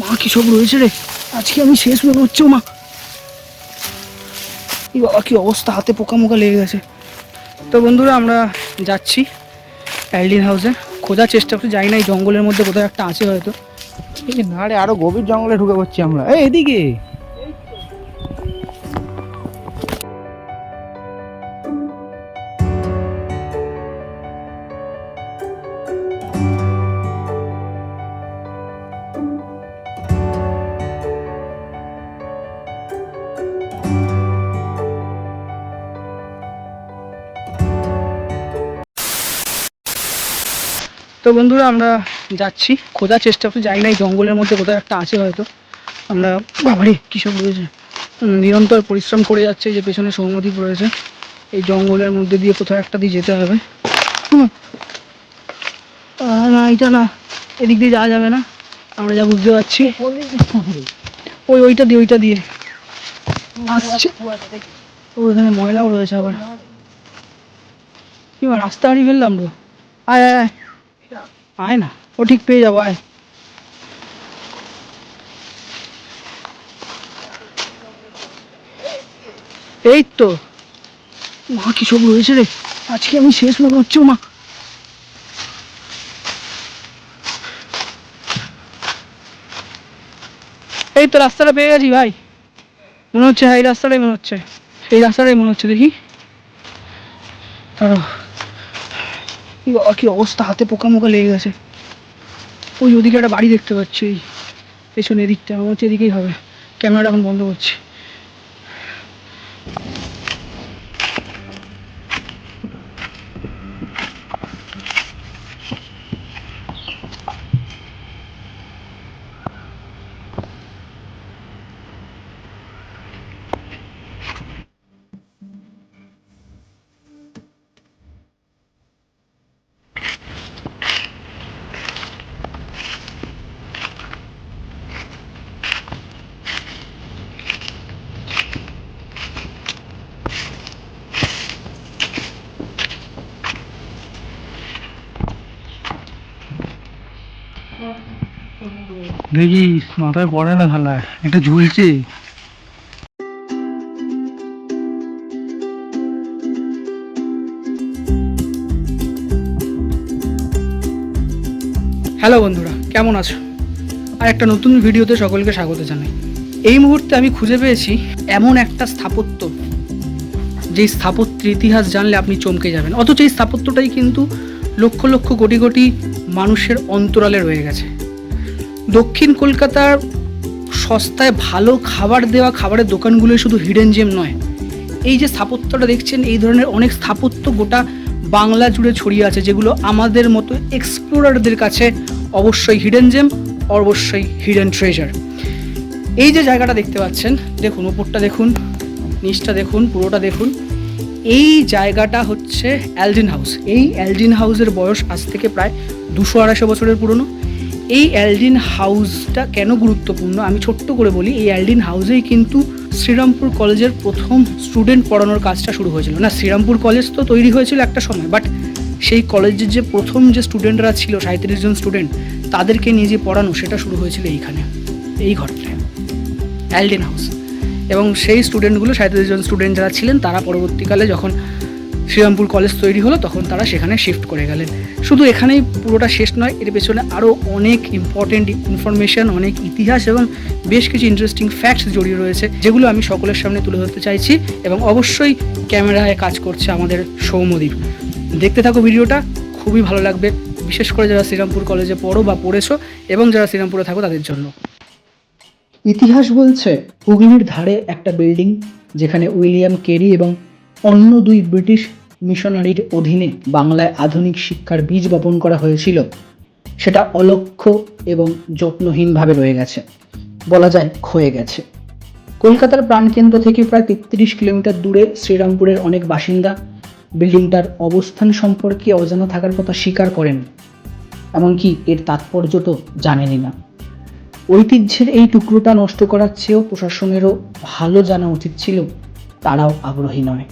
মা কি সব রয়েছে রে? আজকে আমি শেষ হয়ে হচ্ছে মা। এই বাবা কি অবস্থা, হাতে পোকা মোকা লেগে গেছে। তো বন্ধুরা, আমরা যাচ্ছি অ্যালডিন হাউসে। খোঁজার চেষ্টা করছি যাই না এই জঙ্গলের মধ্যে কোথাও একটা আছে হয়তো। না রে, আরও গভীর জঙ্গলে ঢুকে পড়ছি আমরা। এই এদিকে। তো বন্ধুরা, আমরা যাচ্ছি। খোঁজার চেষ্টা করছি যাই না এই জঙ্গলের মধ্যে কোথাও একটা আছে হয়তো। আমরা, বাবারে, কী সব রয়েছে। নিরন্তর পরিশ্রম করে যাচ্ছে যে পেছনে সৌমদ্বীপ রয়েছে। এই জঙ্গলের মধ্যে দিয়ে কোথাও একটা দিয়ে যেতে হবে। না এটা না, এদিক দিয়ে যাওয়া যাবে না। আমরা যা বুঝতে পারছি। ওই, ওইটা দিয়ে ওইটা দিয়ে। আসছে। ও, এখানে ময়লাও রয়েছে আবার। কি রাস্তা হারিয়ে ফেললাম তো? আয় আয়। আয় না, ও ঠিক পেয়ে যাব, আয়। এই তো, মা, কি সব রয়েছে রে? আজকে আমি শেষ মনে হচ্ছে মা। এই তো রাস্তাটা পেয়ে গেছি, ভাই। মনে হচ্ছে হ্যাঁ এই রাস্তাটাই মনে হচ্ছে। এই রাস্তাটাই মনে হচ্ছে, দেখি। দাঁড়াও। কি অবস্থা? হাতে পোকা মোকা লেগে গেছে। ওই ওদিকে একটা বাড়ি দেখতে পাচ্ছি। এই পেছনে এদিকটা আমার হচ্ছে এদিকেই হবে। ক্যামেরাটা এখন বন্ধ করছি। মাথায় পড়ে না একটা ঝুলছে। হ্যালো বন্ধুরা, কেমন আছো? আর একটা নতুন ভিডিওতে সকলকে স্বাগত জানাই। এই মুহূর্তে আমি খুঁজে পেয়েছি এমন একটা স্থাপত্য। যেই স্থাপত্যের ইতিহাস জানলে আপনি চমকে যাবেন। অথচ এই স্থাপত্যটাই কিন্তু লক্ষ লক্ষ কোটি কোটি মানুষের অন্তরালে রয়ে গেছে। দক্ষিণ কলকাতার সস্তায় ভালো খাবার দেওয়া খাবারের দোকানগুলো শুধু হিডেন জেম নয়। এই যে স্থাপত্যটা দেখছেন, এই ধরনের অনেক স্থাপত্য গোটা বাংলা জুড়ে ছড়িয়ে আছে, যেগুলো আমাদের মতো এক্সপ্লোরারদের কাছে অবশ্যই হিডেন জেম অবশ্যই হিডেন ট্রেজার এই যে জায়গাটা দেখতে পাচ্ছেন, দেখুন ওপরটা দেখুন, নিচটা দেখুন, পুরোটা দেখুন, এই জায়গাটা হচ্ছে অ্যালডিন হাউস এই অ্যালডিন হাউসের বয়স আজ থেকে প্রায় দুশো আড়াইশো বছরের পুরনো। এই অ্যালডিন হাউসটা কেন গুরুত্বপূর্ণ? আমি ছোট্ট করে বলি, এই অ্যালডিন হাউসেই কিন্তু শ্রীরামপুর কলেজের প্রথম স্টুডেন্ট পড়ানোর কাজটা শুরু হয়েছিল। না, শ্রীরামপুর কলেজ তো তৈরি হয়েছিল একটা সময় বাট সেই কলেজের যে প্রথম যে স্টুডেন্টরা ছিল সাঁত্রিশ জন স্টুডেন্ট তাদেরকে নিয়ে যে পড়ানো, সেটা শুরু হয়েছিল এইখানে, এই ঘরটায় অ্যালডিন হাউস এবং সেই স্টুডেন্টগুলো সাঁত্রিশ জন স্টুডেন্ট যারা ছিলেন, তারা পরবর্তীকালে যখন শ্রীরামপুর কলেজ তৈরি হলো, তখন তারা সেখানে শিফট করে গেলেন। শুধু এখানেই পুরোটা শেষ নয়, এর পেছনে আরও অনেক ইম্পর্টেন্ট ইনফরমেশন অনেক ইতিহাস এবং বেশ কিছু ইন্টারেস্টিং ফ্যাক্টস জড়িয়ে রয়েছে, যেগুলো আমি সকলের সামনে তুলে ধরতে চাইছি এবং অবশ্যই ক্যামেরায় কাজ করছে আমাদের সৌমদ্বীপ দেখতে থাকো ভিডিওটা, খুবই ভালো লাগবে। বিশেষ করে যারা শ্রীরামপুর কলেজে পড়ো বা পড়েছো এবং যারা শ্রীরামপুরে থাকো, তাদের জন্য। ইতিহাস বলছে, হুগলির ধারে একটা বিল্ডিং যেখানে উইলিয়াম কেরি এবং অন্য দুই ব্রিটিশ মিশনারির অধীনে বাংলায় আধুনিক শিক্ষার বীজ বপন করা হয়েছিল। সেটা অলক্ষ্য এবং যত্নহীনভাবে রয়ে গেছে। বলা যায় ক্ষয়ে গেছে। কলকাতার প্রাণকেন্দ্র থেকে প্রায় তেত্রিশ কিলোমিটার দূরে শ্রীরামপুরের অনেক বাসিন্দা বিল্ডিংটার অবস্থান সম্পর্কে অজানা থাকার কথা স্বীকার করেন। এমনকি এর তাৎপর্য তো জানেনই না। ঐতিহ্যের এই টুকরোটা নষ্ট করার চেয়েও প্রশাসনেরও ভালো জানা উচিত ছিল, তারাও আগ্রহী নয়।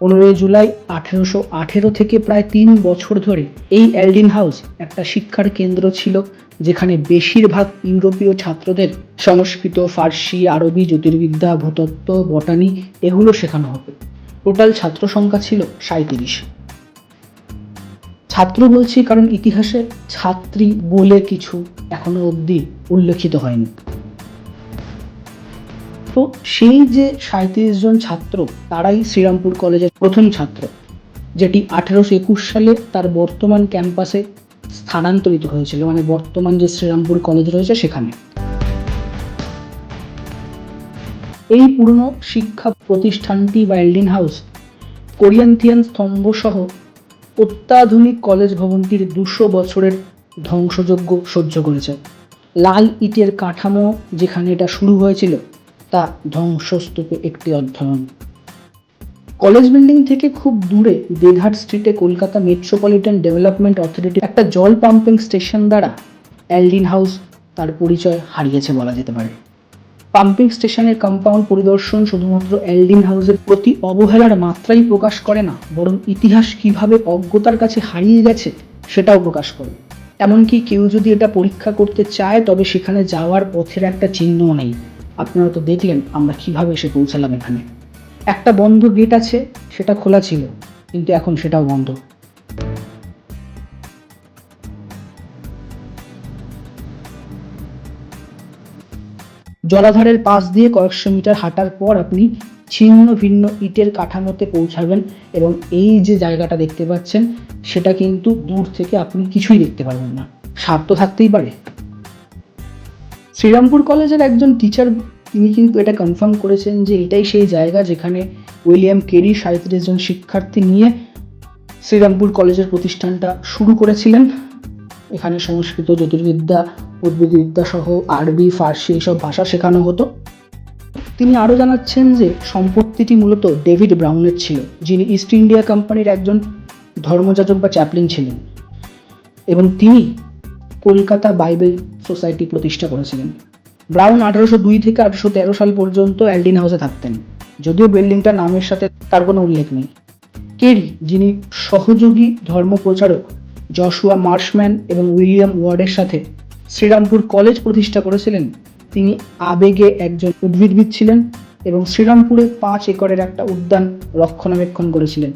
পনেরোই জুলাই আঠেরোশো আঠেরো থেকে প্রায় তিন বছর ধরে এই অ্যালডিন হাউস একটা শিক্ষার কেন্দ্র ছিল, যেখানে বেশিরভাগ ইউরোপীয় ছাত্রদের সংস্কৃত, ফার্সি, আরবি, জ্যোতির্বিদ্যা, ভূতত্ত্ব, বটানি এগুলো শেখানো হবে। টোটাল ছাত্র সংখ্যা ছিল সাঁত্রিশ ছাত্র বলছি কারণ ইতিহাসে ছাত্রী বলে কিছু এখনও অবধি উল্লেখিত হয়নি। সেই যে সাঁত্রিশ জন ছাত্র, তারাই শ্রীরামপুর কলেজের প্রথম ছাত্র, যেটি আঠেরোশো একুশ সালে তার বর্তমান ক্যাম্পাসে স্থানান্তরিত হয়েছিল মানে বর্তমান যে শ্রীরামপুর কলেজ রয়েছে সেখানে। এই পুরনো শিক্ষা প্রতিষ্ঠানটি বা এলডিন হাউস, কোরিয়ান্থিয়ান স্তম্ভ সহ অত্যাধুনিক কলেজ ভবনটির দুশো বছরের ধ্বংসযজ্ঞ সহ্য করেছে। লাল ইটের কাঠামো যেখানে এটা শুরু হয়েছিল তা ধ্বংসস্তূপে একটি অধ্যয়ন। কলেজ বিল্ডিং থেকে খুব দূরে দেঘাট স্ট্রিটে কলকাতা মেট্রোপলিটন ডেভেলপমেন্ট অথরিটি একটা জল পাম্পিং স্টেশন দ্বারা এলডিন হাউস তার পরিচয় হারিয়েছে বলা যেতে পারে। পাম্পিং স্টেশনের কম্পাউন্ড পরিদর্শন শুধুমাত্র এলডিন হাউসের প্রতি অবহেলার মাত্রাই প্রকাশ করে না, বরং ইতিহাস কীভাবে অজ্ঞতার কাছে হারিয়ে গেছে সেটাও প্রকাশ করে। এমনকি কেউ যদি এটা পরীক্ষা করতে চায়, তবে সেখানে যাওয়ার পথের একটা চিহ্নও নেই। আপনারা তো দেখলেন আমরা কীভাবে এসে পৌঁছালাম এখানে। একটা বন্ধ গেট আছে, সেটা খোলা ছিল, কিন্তু এখন সেটাও বন্ধ। জলাধারের পাশ দিয়ে কয়েকশো মিটার হাঁটার পর আপনি ছিন্ন ভিন্ন ইটের কাঠামোতে পৌঁছাবেন এবং এই যে জায়গাটা দেখতে পাচ্ছেন, সেটা কিন্তু দূর থেকে আপনি কিছুই দেখতে পারবেন না। সাপ তো থাকতেই পারে। শ্রীরামপুর কলেজের একজন টিচার তিনি কিন্তু এটা কনফার্ম করেছেন যে এটাই সেই জায়গা যেখানে উইলিয়াম কেরি সাঁত্রিশ জন শিক্ষার্থী নিয়ে শ্রীরামপুর কলেজের প্রতিষ্ঠানটা শুরু করেছিলেন। এখানে সংস্কৃত, জ্যোতির্বিদ্যা, উদ্ভিদবিদ্যা সহ আরবি, ফার্সি এইসব ভাষা শেখানো হতো। তিনি আরও জানাচ্ছেন যে সম্পত্তিটি মূলত ডেভিড ব্রাউনের ছিল, যিনি ইস্ট ইন্ডিয়া কোম্পানির একজন ধর্মযাজক বা চ্যাপলিন ছিলেন। এবং তিনি কলকাতা বাইবেল সোসাইটি প্রতিষ্ঠা করেছিলেন। ব্রাউন আঠারোশো দুই থেকে আঠারোশো তেরো সাল পর্যন্ত অ্যালডিন হাউসে থাকতেন। যদিও বিল্ডিংটার নামের সাথে তার কোনো উল্লেখ নেই। কেরি, যিনি সহযোগী ধর্মপ্রচারক, জশুয়া মার্শম্যান এবং উইলিয়াম ওয়ার্ডের সাথে শ্রীরামপুর কলেজ প্রতিষ্ঠা করেছিলেন, তিনি আবেগে একজন উদ্ভিদবিদ ছিলেন এবং শ্রীরামপুরে পাঁচ একরের একটা উদ্যান রক্ষণাবেক্ষণ করেছিলেন।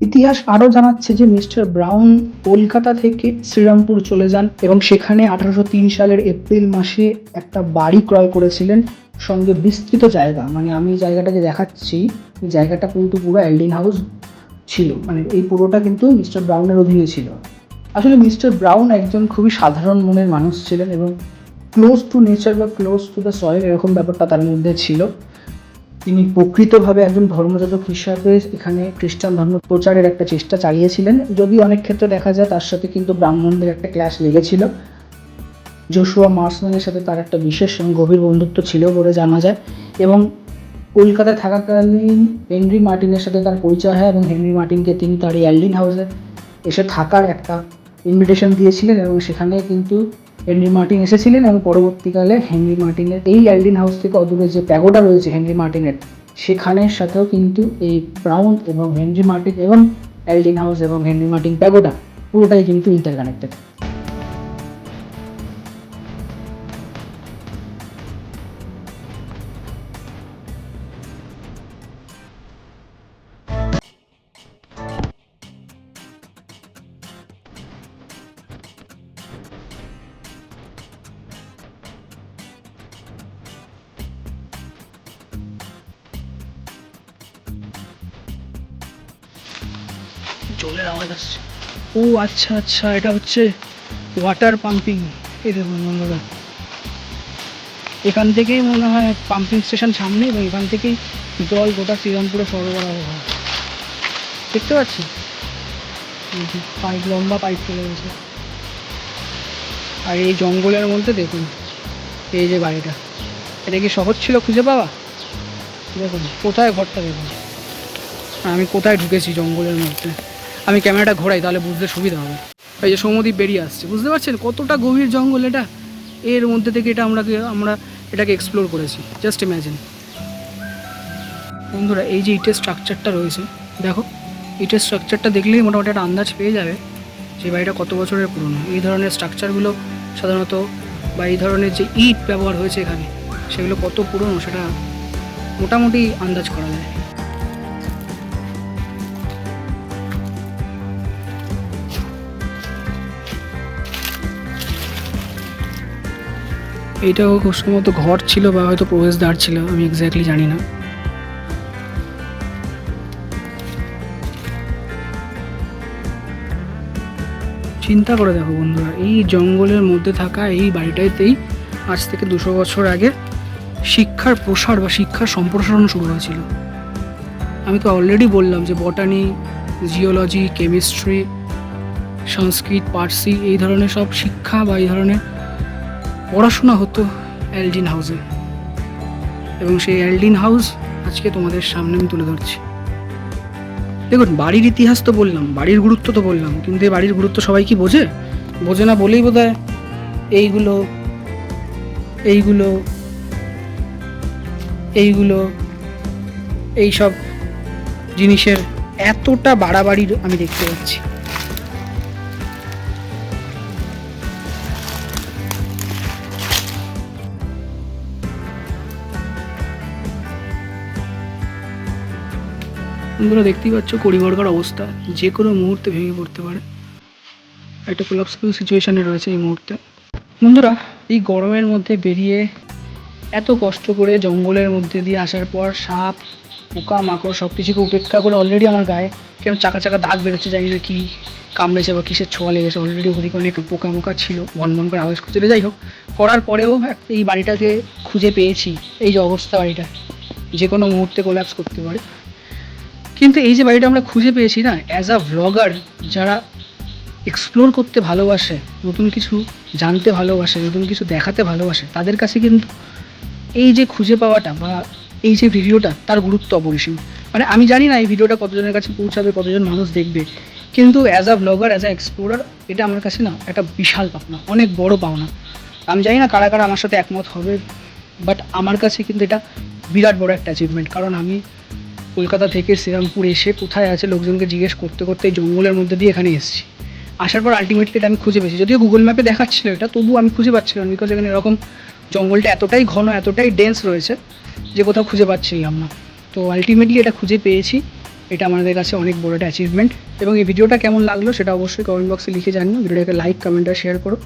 ইতিহাস আরও জানাচ্ছে যে মিস্টার ব্রাউন কলকাতা থেকে শ্রীরামপুর চলে যান এবং সেখানে আঠারোশো তিন সালের এপ্রিল মাসে একটা বাড়ি ক্রয় করেছিলেন সঙ্গে বিস্তৃত জায়গা। মানে আমি জায়গাটাকে দেখাচ্ছি। জায়গাটা কিন্তু পুরো এলডিন হাউস ছিল। মানে এই পুরোটা কিন্তু মিস্টার ব্রাউনের অধীনে ছিল। আসলে মিস্টার ব্রাউন একজন খুবই সাধারণ মনের মানুষ ছিলেন এবং ক্লোজ টু নেচার বা ক্লোজ টু দ্য সয়েল এরকম ব্যাপারটা তার মধ্যে ছিল। তিনি প্রকৃতভাবে একজন ধর্মযাজক হিসাবে এখানে খ্রিস্টান ধর্ম প্রচারের একটা চেষ্টা চালিয়েছিলেন। যদিও অনেক ক্ষেত্রে দেখা যায় তার সাথে কিন্তু ব্রাহ্মণদের একটা ক্লাস লেগেছিল। জোশুয়া মার্সম্যানের সাথে তার একটা বিশেষ এবং গভীর বন্ধুত্ব ছিল বলে জানা যায় এবং কলকাতায় থাকাকালীন হেনরি মার্টিনের সাথে তার পরিচয় হয় এবং হেনরি মার্টিনকে তিনি তার অ্যালডিন হাউসে এসে থাকার একটা ইনভিটেশন দিয়েছিলেন এবং সেখানে কিন্তু হেনরি মার্টিন এসেছিলেন এবং পরবর্তীকালে হেনরি মার্টিনের এই অ্যালডিন হাউস থেকে অদূরে যে প্যাগোটা রয়েছে হেনরি মার্টিনের সেখানের সাথেও কিন্তু এই ব্রাউন এবং হেনরি মার্টিন এবং অ্যালডিন হাউস এবং হেনরি মার্টিন প্যাগোডা পুরোটাই কিন্তু ইন্টারকানেক্টেড জলের আওয়াজ আসছে ও আচ্ছা আচ্ছা এটা হচ্ছে ওয়াটার পাম্পিং এই দেখুন বন্ধুরা এখান থেকেই মনে হয় পাম্পিং স্টেশন সামনে এবং এখান থেকেই জল গোটা শ্রীরামপুরে সরবরাহ হয়। দেখতে পাচ্ছি পাইপ লম্বা পাইপ চলে গেছে। আর এই জঙ্গলের মধ্যে দেখুন, এই যে বাড়িটা। এটা কি সহজ ছিল খুঁজে পাওয়া? দেখুন, কোথায় ঘরটা দেখুন। আমি কোথায় ঢুকেছি জঙ্গলের মধ্যে? আমি ক্যামেরাটা ঘোরাই, তাহলে বুঝতে সুবিধা হবে। এই যে সমুদ্রীপ বেরিয়ে আসছে, বুঝতে পারছেন? কতটা গভীর জঙ্গল এটা? এর মধ্যে থেকে এটা আমরা আমরা এটাকে এক্সপ্লোর করেছি। জাস্ট ইম্যাজিন বন্ধুরা, এই যে ইটের স্ট্রাকচারটা রয়েছে, দেখো, ইটের স্ট্রাকচারটা দেখলেই মোটামুটি একটা আন্দাজ পেয়ে যাবে যে বাড়িটা কত বছরের পুরনো। এই ধরনের স্ট্রাকচারগুলো সাধারণত বা এই ধরনের যে ইট ব্যবহার হয়েছে এখানে, সেগুলো কত পুরনো সেটা মোটামুটি আন্দাজ করা যায়। এইটাও খুব সম্ভবত ঘর ছিল বা হয়তো প্রবেশদ্বার ছিল, আমি এক্স্যাক্টলি জানি না। চিন্তা করে দেখো বন্ধুরা, এই জঙ্গলের মধ্যে থাকা এই বাড়িটাতেই আজ থেকে দুশো বছর আগে শিক্ষার প্রসার বা শিক্ষার সম্প্রসারণ শুরু হয়েছিল। আমি তো অলরেডি বললাম যে botany geology chemistry Sanskrit, Parsi এই ধরনের সব শিক্ষা বা এই ধরনের পড়াশোনা হতো অ্যালডিন হাউসে। এবং সেই এলডিন হাউস আজকে তোমাদের সামনে আমি তুলে ধরছি। দেখুন, বাড়ির ইতিহাস তো বললাম, বাড়ির গুরুত্ব তো বললাম, কিন্তু এই বাড়ির গুরুত্ব সবাই কি বোঝে? বোঝে না বলেই বোধ এইগুলো এইগুলো এইগুলো, এইসব জিনিসের এতটা বাড়াবাড়ি আমি দেখতে পাচ্ছি। বন্ধুরা দেখতেই পাচ্ছ কড়িবর্গার অবস্থা। যে কোনো মুহূর্তে ভেঙে পড়তে পারে। একটা কোলাপসিবল সিচুয়েশানে রয়েছে এই মুহূর্তে। বন্ধুরা, এই গরমের মধ্যে বেরিয়ে এত কষ্ট করে জঙ্গলের মধ্যে দিয়ে আসার পর সাপ, পোকা, মাকড় সব কিছুকে উপেক্ষা করে অলরেডি আমার গায়ে কেমন চাকা চাকা দাগ বেরোচ্ছে, জানি না কি কামড়েছে বা কিসের ছোঁয়া লেগেছে। অলরেডি ওদিকে অনেক পোকা মোকা ছিল, বন বন করে আওয়াজ করছিল। যাই হোক, করার পরেও এই বাড়িটাকে খুঁজে পেয়েছি। এই যে অবস্থা বাড়িটা। যে কোনো মুহূর্তে কোলাপস করতে পারে। কিন্তু এই যে বাড়িটা আমরা খুঁজে পেয়েছি না অ্যাজ আ ভ্লগার যারা এক্সপ্লোর করতে ভালোবাসে, নতুন কিছু জানতে ভালোবাসে, নতুন কিছু দেখাতে ভালোবাসে, তাদের কাছে কিন্তু এই যে খুঁজে পাওয়াটা বা এই যে ভিডিওটা তার গুরুত্ব অপরিসীম। মানে আমি জানি না এই ভিডিওটা কতজনের কাছে পৌঁছাবে, কতজন মানুষ দেখবে, কিন্তু as a blogger as a explorer এটা আমার কাছে না একটা বিশাল পাওনা, অনেক বড় পাওনা। আমি জানি না কারা কারা আমার সাথে একমত হবে বাট আমার কাছে কিন্তু এটা বিরাট বড় একটা অ্যাচিভমেন্ট কারণ আমি কলকাতা থেকে শ্রীরামপুর এসে কোথায় আছে লোকজনকে জিজ্ঞেস করতে করতে এই জঙ্গলের মধ্যে দিয়ে এখানে এসেছি। আসার পর আলটিমেটলি এটা আমি খুঁজে পেয়েছি। যদিও গুগল ম্যাপে দেখাচ্ছিল এটা, তবুও আমি খুঁজে পাচ্ছিলাম বিকজ এখানে এরকম জঙ্গলটা এতটাই ঘন, এতটাই ডেন্স রয়েছে যে কোথাও খুঁজে পাচ্ছিলাম না। তো আলটিমেটলি এটা খুঁজে পেয়েছি। এটা আমাদের কাছে অনেক বড় একটা অ্যাচিভমেন্ট এবং এই ভিডিওটা কেমন লাগল সেটা অবশ্যই কমেন্ট বক্সে লিখে জানিও। ভিডিওটাকে লাইক কমেন্ট আর শেয়ার করো।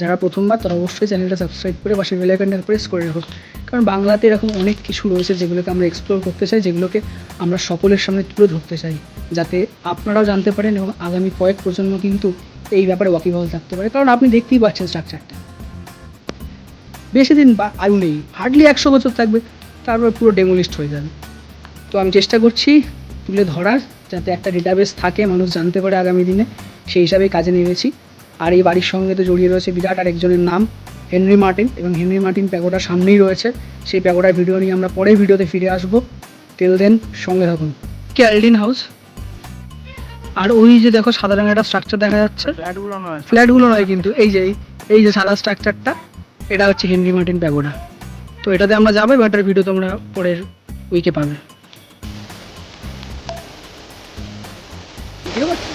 যারা প্রথমবার তারা অবশ্যই চ্যানেলটা সাবস্ক্রাইব করে পাশে বেলাইকনটা প্রেস করে রাখো। কারণ বাংলাতে এরকম অনেক কিছু রয়েছে যেগুলোকে আমরা এক্সপ্লোর করতে চাই, যেগুলোকে আমরা সকলের সামনে তুলে ধরতে চাই। যাতে আপনারাও জানতে পারেন এবং আগামী কয়েক প্রজন্ম কিন্তু এই ব্যাপারে ওয়াকিবহল থাকতে পারে। কারণ আপনি দেখতেই পাচ্ছেন স্ট্রাকচারটা বেশি দিন বা আয়ু নেই। হার্ডলি একশো বছর থাকবে, তারপর পুরো ডেমোলিস্ট হয়ে যাবে। তো আমি চেষ্টা করছি তুলে ধরার যাতে একটা ডেটাবেস থাকে মানুষ জানতে পারে আগামী দিনে সেই হিসাবেই কাজে নেমেছি। আর এই বাড়ির সঙ্গে তো জড়িয়ে রয়েছে বিরাট আর একজনের নাম হেনরি মার্টিন। এবং হেনরি মার্টিন প্যাগোডার সামনেই রয়েছে। সেই প্যাগোডার ভিডিও নিয়ে আমরা পরের ভিডিওতে ফিরে আসব। টেল দেন সঙ্গে থাকুন। ক্যালডিন হাউস আর ওই যে দেখো সাদা রঙের একটা স্ট্রাকচার দেখা যাচ্ছে। ফ্ল্যাটগুলো নয়। ফ্ল্যাটগুলো নয় কিন্তু এই যে এই- যে সাদা স্ট্রাকচারটা এটা হচ্ছে হেনরি মার্টিন প্যাগোডা। তো এটাতে আমরা যাব এটার ভিডিও তোমরা পরের উইকে পাবে। ঠিক আছে